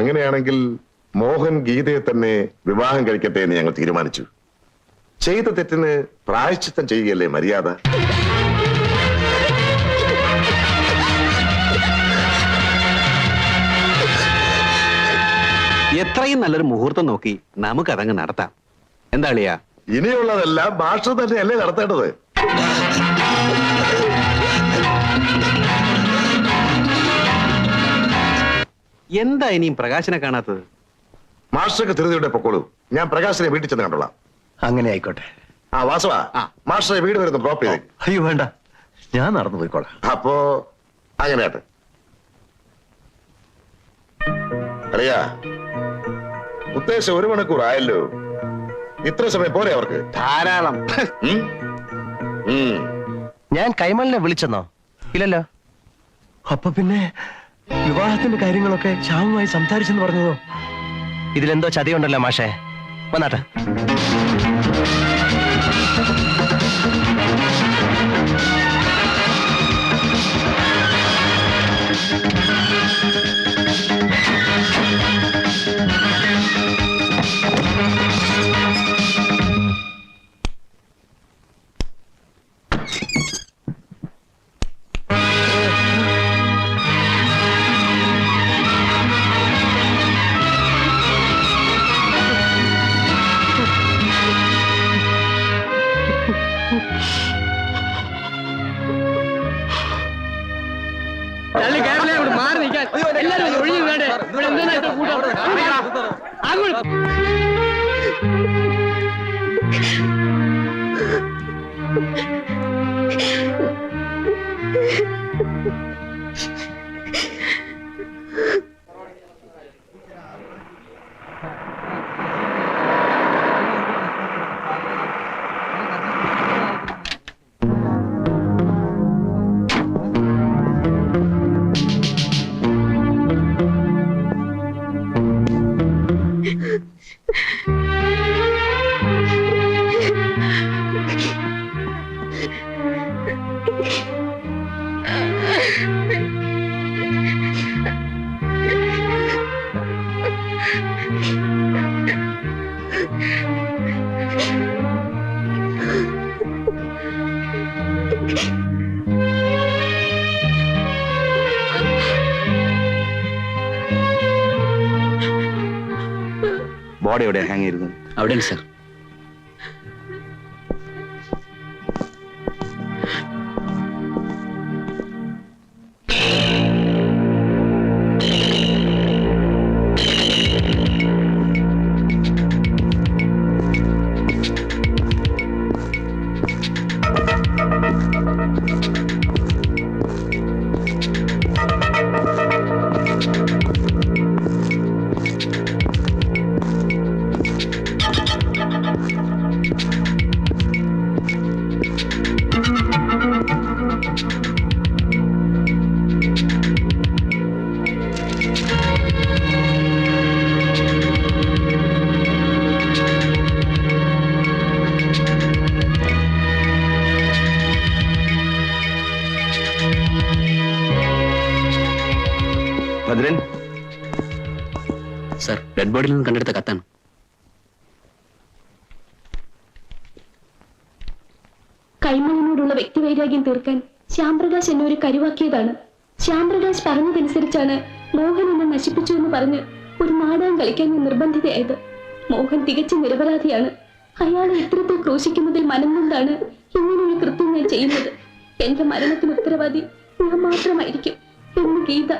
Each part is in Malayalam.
അങ്ങനെയാണെങ്കിൽ മോഹൻ ഗീതയെ തന്നെ വിവാഹം കഴിക്കട്ടെ എന്ന് ഞങ്ങൾ തീരുമാനിച്ചു. ചെയ്ത തെറ്റിന് പ്രായശ്ചിത്തം ചെയ്യുകയല്ലേ മര്യാദ? എത്രയും നല്ലൊരു മുഹൂർത്തം നോക്കി നമുക്കതങ്ങ് നടത്താം. എന്താ അളിയാ? ഇനിയുള്ളതെല്ലാം ഭാഷ തന്നെയല്ലേ നടത്തേണ്ടത്? എന്താ ഇനിയും പ്രകാശനെ കാണാത്തത്? മാസ്റ്റർക്ക് ധൃതിയുടെ പൊക്കോളൂ. ഞാൻ പ്രകാശനെ വീട്ടിൽ ചെന്ന് കണ്ടോളാം. അങ്ങനെ ആയിക്കോട്ടെ. ആ വാസവ ആ. മാസ്റ്ററെ വീട് വരുന്നു ഡ്രോപ്പ് ചെയ്തേ. അയ്യോ വേണ്ട. ഞാൻ നടന്നു പോയിക്കോളാം. അപ്പോ അങ്ങനെയാട്ടെ. അറിയാ ഉദ്ദേശം ഒരു മണിക്കൂർ ആയല്ലോ. ഇത്ര സമയം പോരെ അവർക്ക്? ധാരാളം. ഉം? ഉം. ഞാൻ കൈമലിനെ വിളിച്ചെന്നോ? ഇല്ലല്ലോ. അപ്പൊ പിന്നെ വിവാഹത്തിന്റെ കാര്യങ്ങളൊക്കെ ശ്യാമുമായി സംസാരിച്ചെന്ന് പറഞ്ഞതോ? ഇതിലെന്തോ ചതിയുണ്ടല്ലോ മാഷേ. വന്നാട്ടെ. ராகுல் ബോഡി എവിടെ ഹാങ് ചെയ്തിരുന്നു? അവിടെ സർ ഭദ്രൻ സർ ഡെഡ് ബോഡിയിൽ നിന്ന് കണ്ടെടുത്ത കത്താണ്. കൈമളിനോടുള്ള വ്യക്തിവൈരാഗ്യം തീർക്കാൻ ശ്യാംപ്രകാശ് എന്നെ ഒരു കരുവാക്കിയതാണ്. ശ്യാംപ്രകാശ് പറഞ്ഞതനുസരിച്ചാണ് മോഹൻ എന്നെ നശിപ്പിച്ചു എന്ന് പറഞ്ഞ് ഒരു നാടകം കളിക്കാൻ ഞാൻ നിർബന്ധിതയായത്. മോഹൻ തികച്ചും നിരപരാധിയാണ്. അയാളെ ഇത്തരത്തിൽ ക്രൂശിക്കുന്നതിൽ മനം കൊണ്ടാണ് ഇങ്ങനൊരു കൃത്യം ഞാൻ ചെയ്യുന്നത്. എന്റെ മരണത്തിന് ഉത്തരവാദി ഞാൻ മാത്രമായിരിക്കും എന്ന് ഗീത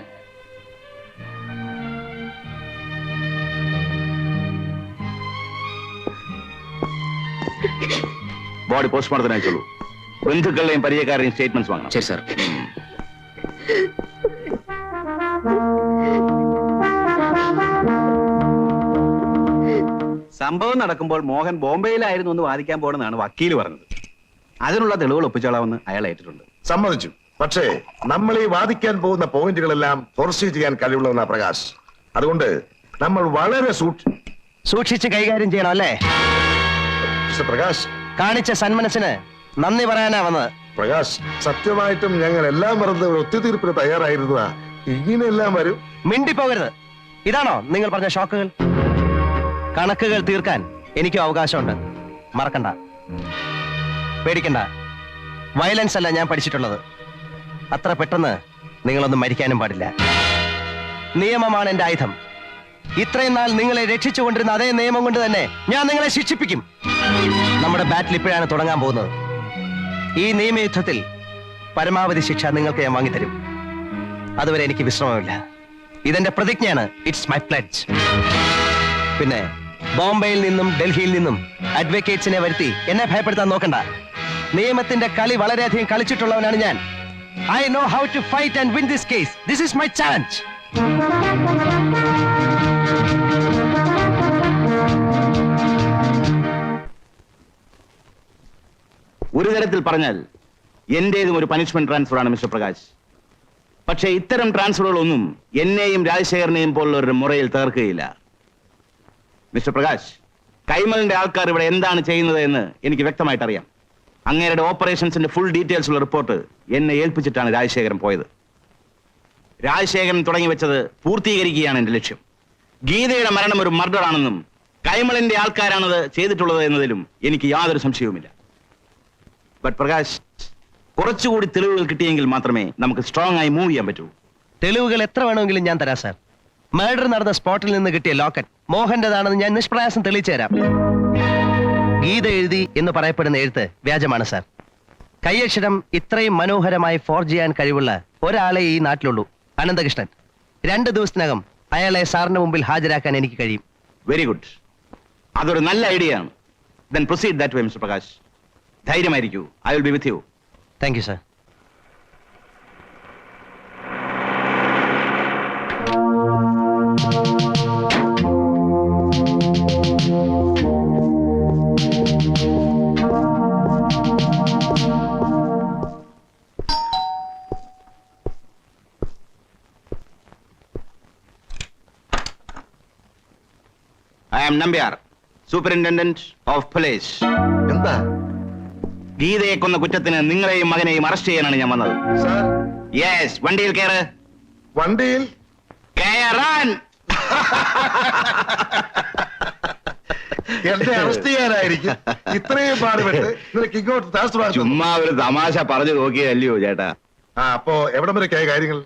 ബോഡി പോസ്റ്റ്മോർട്ടത്തിന് അയച്ചോളൂ ബന്ധുക്കളുടെയും പരിചയക്കാരുടെയും സ്റ്റേറ്റ്മെന്റ്സ് വാങ്ങണം. ശരി സാർ സംഭവം നടക്കുമ്പോൾ മോഹൻ ബോംബെയിലായിരുന്നു എന്ന് വാദിക്കാൻ പോകണമെന്നാണ് വക്കീൽ പറഞ്ഞത്. അതിനുള്ള തെളിവുകൾ ഒപ്പിച്ചോളാമെന്ന് അയാൾ ഏറ്റിട്ടുണ്ട്. സമ്മതിച്ചു. പക്ഷേ നമ്മൾ ഈ വാദിക്കാൻ പോകുന്ന പോയിന്റുകളെല്ലാം പ്രൊസീഡ് ചെയ്യാൻ കഴിവുള്ളവനാ പ്രകാശ്. അതുകൊണ്ട് നമ്മൾ വളരെ സൂക്ഷി സൂക്ഷിച്ച് കൈകാര്യം ചെയ്യണം അല്ലേ? മിസ്റ്റർ പ്രകാശ്. കാണിച്ച സന്മനസ്സിന് നന്ദി പറയാനാ വന്നത്. പ്രകാശ് സത്യമായിട്ടും ഞങ്ങൾ എല്ലാം മറന്ന് ഒരു ഒത്തുതീർപ്പിന് തയ്യാറായിരുന്നതാ. ഇങ്ങനെയെല്ലാം വരും. മിണ്ടിപ്പോകരുത്. ഇതാണോ നിങ്ങൾ പറഞ്ഞ ഷോക്കുകൾ? കണക്കുകൾ തീർക്കാൻ എനിക്കും അവകാശമുണ്ട്. മറക്കണ്ട. പേടിക്കണ്ട. വയലൻസ് അല്ല ഞാൻ പഠിച്ചിട്ടുള്ളത്. അത്ര പെട്ടെന്ന് നിങ്ങളൊന്നും മരിക്കാനും പാടില്ല. നിയമമാണ് എന്റെ ആയുധം. ഇത്രയും നാൾ നിങ്ങളെ രക്ഷിച്ചുകൊണ്ടിരുന്ന അതേ നിയമം കൊണ്ട് തന്നെ ഞാൻ നിങ്ങളെ ശിക്ഷിപ്പിക്കും. നമ്മുടെ ബാറ്റിൽ ഇപ്പോഴാണ് തുടങ്ങാൻ പോകുന്നത്. ഈ നിയമയുദ്ധത്തിൽ പരമാവധി ശിക്ഷ നിങ്ങൾക്ക് ഞാൻ വാങ്ങിത്തരും. അതുവരെ എനിക്ക് വിശ്രമമില്ല. ഇതെന്റെ പ്രതിജ്ഞയാണ്. ഇറ്റ്സ് മൈ പ്ലഡ്ജ് പിന്നെ ബോംബെയിൽ നിന്നും ഡൽഹിയിൽ നിന്നും അഡ്വക്കേറ്റ്സിനെ വരുത്തി എന്നെ ഭയപ്പെടുത്താൻ നോക്കണ്ട. നിയമത്തിന്റെ കളി വളരെയധികം കളിച്ചിട്ടുള്ളവനാണ് ഞാൻ. I know how to fight and win this case this is my challenge ഒരു തരത്തിൽ പറഞ്ഞാൽ എന്റേതും ഒരു പനിഷ്മെന്റ് ട്രാൻസ്ഫറാണ് മിസ്റ്റർ പ്രകാശ്. പക്ഷേ ഇത്തരം ട്രാൻസ്ഫറുകളൊന്നും എന്നെയും രാജശേഖരനെയും പോലുള്ളവരുടെ മുറയിൽ തകർക്കുകയില്ല. മിസ്റ്റർ പ്രകാശ് കൈമലിന്റെ ആൾക്കാർ ഇവിടെ എന്താണ് ചെയ്യുന്നത് എന്ന് എനിക്ക് വ്യക്തമായിട്ട് അറിയാം അങ്ങേരുടെ ഓപ്പറേഷൻസിന്റെ ഫുൾ ഡീറ്റെയിൽസ് ഉള്ള റിപ്പോർട്ട് എന്നെ ഏൽപ്പിച്ചിട്ടാണ് രാജശേഖരൻ പോയത്. രാജശേഖരൻ തുടങ്ങി വെച്ചത് പൂർത്തീകരിക്കുകയാണ് എന്റെ ലക്ഷ്യം. ഗീതയുടെ മരണം ഒരു മർഡർ ആണെന്നും കൈമളിന്റെ ആൾക്കാരാണത് ചെയ്തിട്ടുള്ളത് എന്നതിലും എനിക്ക് യാതൊരു സംശയവുമില്ല. ബട്ട് പ്രകാശ് കുറച്ചുകൂടി തെളിവുകൾ കിട്ടിയെങ്കിൽ മാത്രമേ നമുക്ക് സ്ട്രോങ് ആയി മൂവ് ചെയ്യാൻ പറ്റൂ. തെളിവുകൾ എത്ര വേണമെങ്കിലും ഞാൻ തരാം സാർ മർഡർ നടന്ന സ്പോട്ടിൽ നിന്ന് കിട്ടിയ ലോക്കറ്റ് മോഹന്റേതാണെന്ന് ഞാൻ നിഷ്പ്രയാസം തെളിയിച്ചു തരാം. ഗീത എഴുതി എന്ന് പറയപ്പെടുന്ന എഴുത്ത് വ്യാജമാണ് സാർ കയ്യക്ഷരം ഇത്രയും മനോഹരമായി ഫോർജ് ചെയ്യാൻ കഴിവുള്ള ഒരാളെ ഈ നാട്ടിലുള്ളൂ അനന്തകൃഷ്ണൻ. രണ്ട് ദിവസത്തിനകം അയാളെ സാറിന്റെ മുമ്പിൽ ഹാജരാക്കാൻ എനിക്ക് കഴിയും. വെരി ഗുഡ് അതൊരു നല്ല ഐഡിയ ആണ്. Then proceed that way mister Prakash ധൈര്യമായിരിക്കൂ. I will be with you thank you sir I am Nambiar superintendent of police എന്താ? ഗീതയെ കൊന്ന കുറ്റത്തിന് നിങ്ങളെയും മകനെയും അറസ്റ്റ് ചെയ്യാനാണ് ഞാൻ വന്നത്. സാർ യെസ് വണ്ടിയിൽ കയറ് വണ്ടിയിൽ? കയറാൻ എന്നെ അറസ്റ്റ് ചെയ്യാനായിരിക്കും. ഇത്രയും പാടുപെട്ട് നിനക്ക് ഇങ്ങോട്ട് തന്നു. ചുമ്മാ ഒരു തമാശ പറഞ്ഞു നോക്കിയതല്ലയോ ചേട്ടാ. ആ അപ്പോ എവിടം കേ കാര്യങ്ങൾ?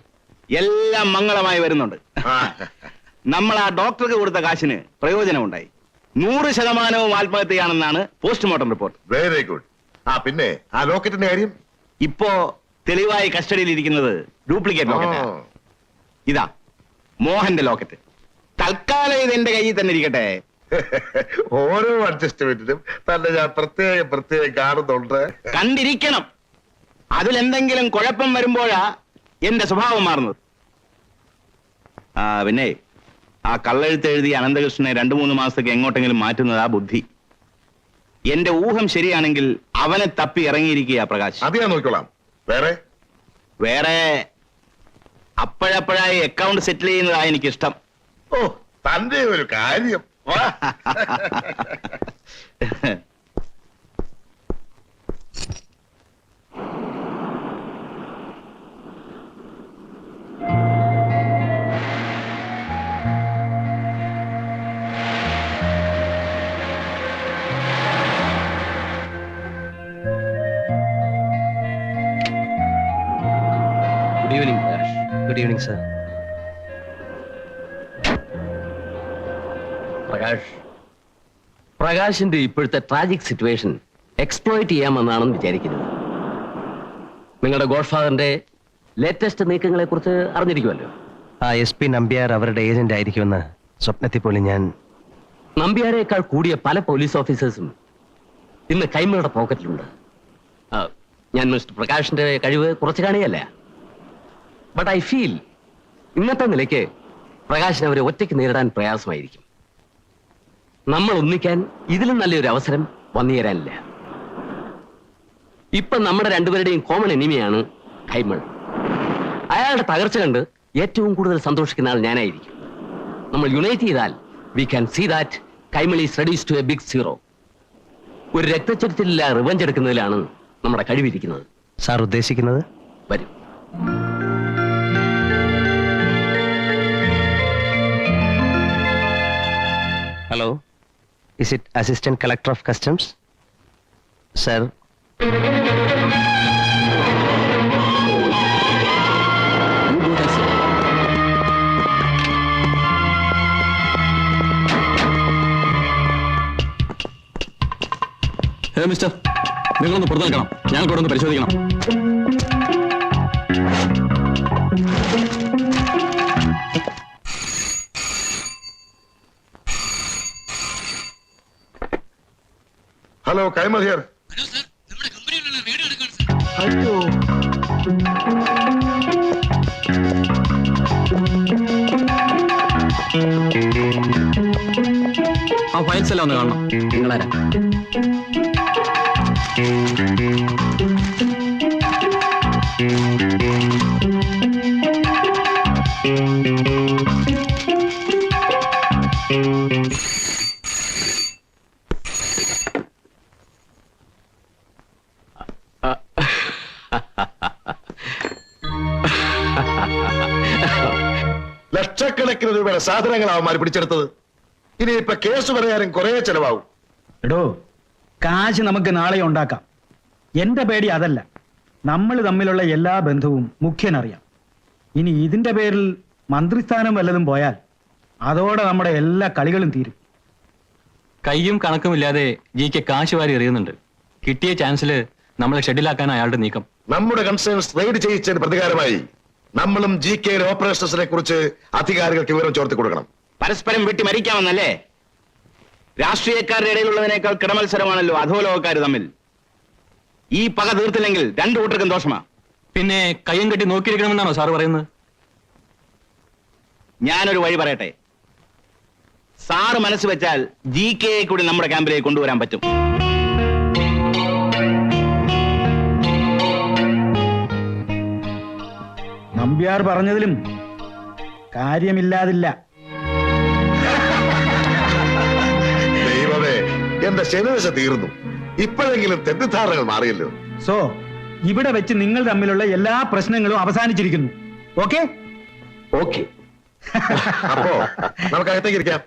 എല്ലാം മംഗളമായി വരുന്നുണ്ട്. ആ, നമ്മൾ ആ ഡോക്ടർക്ക് കൊടുത്ത കാശിന് പ്രയോജനമുണ്ടായി. നൂറ് ശതമാനവും ആത്മഹത്യയാണെന്നാണ് പോസ്റ്റ്മോർട്ടം റിപ്പോർട്ട്. വെരി ഗുഡ് ആ പിന്നെ ആ ലോക്കറ്റിന്റെ കാര്യം? ഇപ്പോ തെളിവായി കസ്റ്റഡിയിൽ ഇരിക്കുന്നത് ഡ്യൂപ്ലിക്കേറ്റ് ലോക്കറ്റ്. ഇതാ മോഹന്റെ ലോക്കറ്റ്. തൽക്കാലം ഇത് എന്റെ കയ്യിൽ തന്നെ ഇരിക്കട്ടെ. ഓരോ അഡ്ജസ്റ്റ്മെന്റിനും തന്നെ ഞാൻ പ്രത്യേകം പ്രത്യേകം കാണുന്നുണ്ട്. കണ്ടിരിക്കണം. അതിലെന്തെങ്കിലും കുഴപ്പം വരുമ്പോഴാ എന്റെ സ്വഭാവം മാറുന്നത്. ആ പിന്നെ ആ കള്ളെഴുത്ത് എഴുതി അനന്തകൃഷ്ണനെ രണ്ടു മൂന്ന് മാസത്തേക്ക് എങ്ങോട്ടെങ്കിലും മാറ്റുന്നത് ആ ബുദ്ധി. എന്റെ ഊഹം ശരിയാണെങ്കിൽ അവനെ തപ്പി ഇറങ്ങിയിരിക്കുക പ്രകാശ്. അത് ഞാൻ നോക്കിക്കോളാം. വേറെ? വേറെ അപ്പോഴപ്പോഴായി അക്കൗണ്ട് സെറ്റിൽ ചെയ്യുന്നതാ എനിക്കിഷ്ടം. ഓ തന്റെ ഒരു കാര്യം. വാ. Good evening sir Prakash. പ്രകാശിന്റെ ഇപ്പോഴത്തെ ട്രാജിക് സിറ്റുവേഷൻ എക്സ്പ്ലോയിറ്റ് ചെയ്യാമെന്നാണെന്ന് വിചാരിക്കുന്നത് നിങ്ങളുടെ ഗോഡ് ഫാദറിന്റെ ലേറ്റസ്റ്റ് നീക്കങ്ങളെ കുറിച്ച് അറിഞ്ഞിരിക്കുമല്ലോ. ആ എസ് പി നമ്പ്യാർ അവരുടെ ഏജന്റ് ആയിരിക്കുമെന്ന് സ്വപ്നത്തിൽ പോലും ഞാൻ നമ്പ്യാരേക്കാൾ കൂടിയ പല പോലീസ് ഓഫീസേഴ്സും ഇന്ന് കൈമയുടെ പോക്കറ്റിലുണ്ട് ഞാൻ മിസ്റ്റർ പ്രകാശിന്റെ കഴിവ് കുറച്ച് കാണുകയല്ല? ബട്ട് ഐ ഫീൽ ഇന്നത്തെ നിലയ്ക്ക് പ്രകാശൻ അവരെ ഒറ്റയ്ക്ക് നേരിടാൻ പ്രയാസമായിരിക്കും. നമ്മൾ ഒന്നിക്കാൻ ഇതിലും നല്ലൊരു അവസരം വന്നു തരാനില്ല ഇപ്പൊ നമ്മുടെ രണ്ടുപേരുടെയും കോമൺ എനിമിയാണ് കൈമൾ അയാളുടെ തകർച്ച കണ്ട് ഏറ്റവും കൂടുതൽ സന്തോഷിക്കുന്ന ആൾ ഞാനായിരിക്കും. നമ്മൾ യുണൈറ്റ് ചെയ്താൽ we can see that Kaimal is reduced to a big zero ഒരു രക്തച്ചൊരിച്ചിലില്ല റിവഞ്ച് എടുക്കുന്നതിലാണ് നമ്മുടെ കഴിവിരിക്കുന്നത്. സാർ ഉദ്ദേശിക്കുന്നത്? വരും. Hello is it assistant collector of customs sir hello mister നിങ്ങളൊന്ന് പുറത്തു നിൽക്കണം ഞങ്ങൾക്ക് ഇവിടെ ഒന്ന് പരിശോധിക്കണം. ഹലോ കൈമതിയർ ആ ഫയൽസ് എല്ലാം ഒന്ന് കാണണം. നിങ്ങളാരാ? ലക്ഷക്കണക്കിന് രൂപയുടെ സാധനങ്ങളാവും അവർ പിടിച്ചെടുത്തത്. ഇനി ഇപ്പൊ കേസ് പറയാനും കുറെ ചെലവാകും. എടോ കാശ് നമുക്ക് നാളെ ഉണ്ടാക്കാം. എന്റെ പേടി അതല്ല. നമ്മൾ തമ്മിലുള്ള എല്ലാ ബന്ധവും മുഖ്യനറിയാം. ഇനി ഇതിന്റെ പേരിൽ മന്ത്രിസ്ഥാനം വല്ലതും പോയാൽ അതോടെ നമ്മുടെ എല്ലാ കളികളും തീരും. കയ്യും കണക്കുമില്ലാതെ കെ കാശ് വാരി എറിയുന്നുണ്ട്. കിട്ടിയ ചാൻസിൽ നമ്മളെ ഷെഡിലാക്കാൻ അയാളുടെ നീക്കം. നമ്മുടെ കൺസേൺസ് റെയ്ഡ് ചെയ്യിച്ചതിന് പ്രതികാരമായി. നമ്മളും ജി കെയിലെ ഓപ്പറേഷൻസിനെ കുറിച്ച് അധികാരികൾക്ക് വിവരം ചോർത്തി കൊടുക്കണം. പരസ്പരം വെട്ടി മരിക്കാമെന്നല്ലേ? രാഷ്ട്രീയക്കാരുടെ ഇടയിലുള്ളതിനേക്കാൾ കിടമത്സരമാണല്ലോ അധോലോകക്കാർ തമ്മിൽ. ഈ പക തീർത്തില്ലെങ്കിൽ രണ്ടു കൂട്ടർക്കും ദോഷമാ. പിന്നെ കയ്യും കെട്ടി നോക്കിയിരിക്കണമെന്നാണോ സാർ പറയുന്നത്? ഞാനൊരു വഴി പറയട്ടെ. സാറ് മനസ്സ് വെച്ചാൽ ജി കെയെ കൂടി നമ്മുടെ ക്യാമ്പിലേക്ക് കൊണ്ടുവരാൻ പറ്റും. നമ്പ്യാർ പറഞ്ഞതിലും കാര്യമില്ലാതില്ല. ദൈവമേ എന്റെ ശനിദശ തീർന്നു. ഇപ്പോഴെങ്കിലും തെറ്റിദ്ധാരണകൾ മാറിയല്ലോ. സോ ഇവിടെ വെച്ച് നിങ്ങൾ തമ്മിലുള്ള എല്ലാ പ്രശ്നങ്ങളും അവസാനിച്ചിരിക്കുന്നു. ഓക്കെ? ഓക്കെ. അപ്പോ നമുക്ക് അകത്തേക്ക് ഇരിക്കാം.